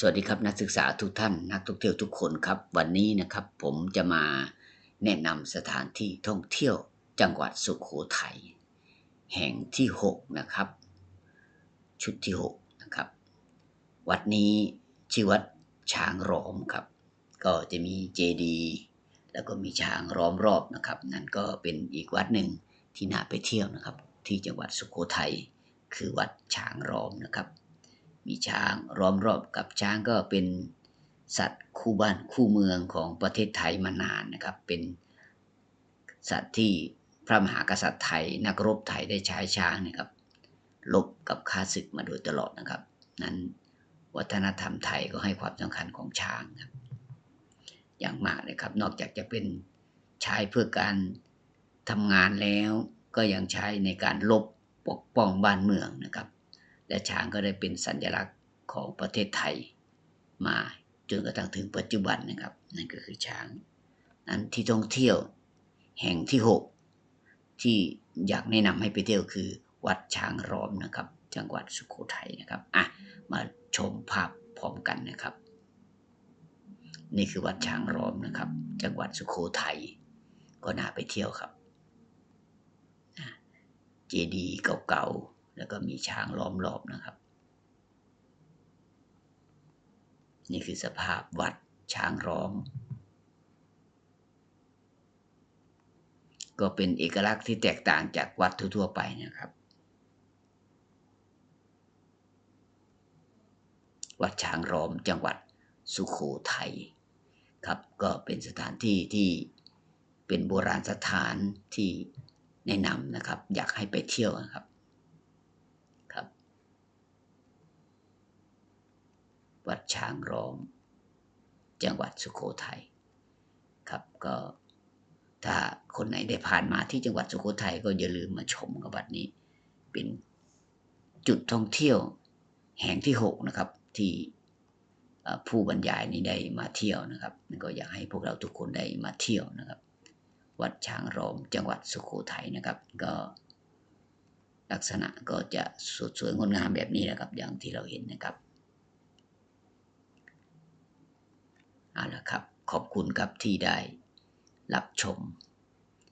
สวัสดีครับนักศึกษาทุกท่านนักท่องเที่ยวทุกคนครับ วันนี้นะครับผมจะมาแนะนำสถานที่ท่องเที่ยวจังหวัดสุโขทัยแห่งที่ 6 นะครับ ชุดที่ 6 นะครับ วัดนี้ชื่อวัดช้างร้อมครับ ก็จะมีเจดีแล้วก็มีช้างล้อมรอบนะครับ นั่นก็เป็นอีกวัดหนึ่งที่น่าไปเที่ยวนะครับ ที่จังหวัดสุโขทัยคือวัดช้างร้อมนะครับ มีช้างล้อมรอบกับช้างก็เป็นสัตว์คู่บ้านคู่เมืองของประเทศไทยมานานนะครับ เป็นสัตว์ที่พระมหากษัตริย์ไทย นักรบไทยได้ใช้ช้างนะครับลบกับข้าศึกมาโดยตลอดนะครับ นั้นวัฒนธรรมไทยก็ให้ความสำคัญของช้างครับอย่างมากเลยครับ นอกจากจะเป็นใช้เพื่อการทำงานแล้ว ก็ยังใช้ในการลบปกป้องบ้านเมืองนะครับ และช้างก็ได้เป็นสัญลักษณ์ของประเทศไทยมาจนกระทั่งถึงปัจจุบันนะครับ นั่นก็คือช้าง นั้นที่ท่องเที่ยวแห่งที่ 6 ที่อยากแนะนำให้ไปเที่ยวคือ วัดช้างร้อมนะครับ จังหวัดสุโขทัยนะครับอะมาชมภาพพร้อมกันนะครับ นี่คือวัดช้างร้อมนะครับ จังหวัดสุโขทัยก็น่าไปเที่ยวครับเจดีย์เก่าๆ แล้วก็มีช้างล้อมรอบนะครับ นี่คือสภาพวัดช้างร้อมก็เป็นเอกลักษณ์ที่แตกต่างจากวัดทั่วๆไปนะครับ วัดช้างร้อมจังหวัดสุโขทัยครับก็เป็นสถานที่ที่เป็นโบราณสถานที่แนะนำนะครับ อยากให้ไปเที่ยวนะครับ วัดช้างร้อมจังหวัดสุโขทัยครับก็ถ้าคนไหนได้ผ่านมาที่จังหวัดสุโขทัยก็อย่าลืมมาชมกับวัดนี้ เป็นจุดท่องเที่ยวแห่งที่หกนะครับที่ผู้บรรยายนี้ได้มาเที่ยวนะครับก็อยากให้พวกเราทุกคนได้มาเที่ยวนะครับ วัดช้างร้อมจังหวัดสุโขทัยนะครับ ก็ลักษณะก็จะสดสวยงดงามแบบนี้นะครับ อย่างที่เราเห็นนะครับ นะครับ ขอบคุณครับที่ได้รับชม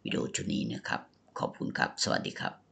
วิดีโอชุดนี้นะครับ ขอบคุณครับ สวัสดีครับ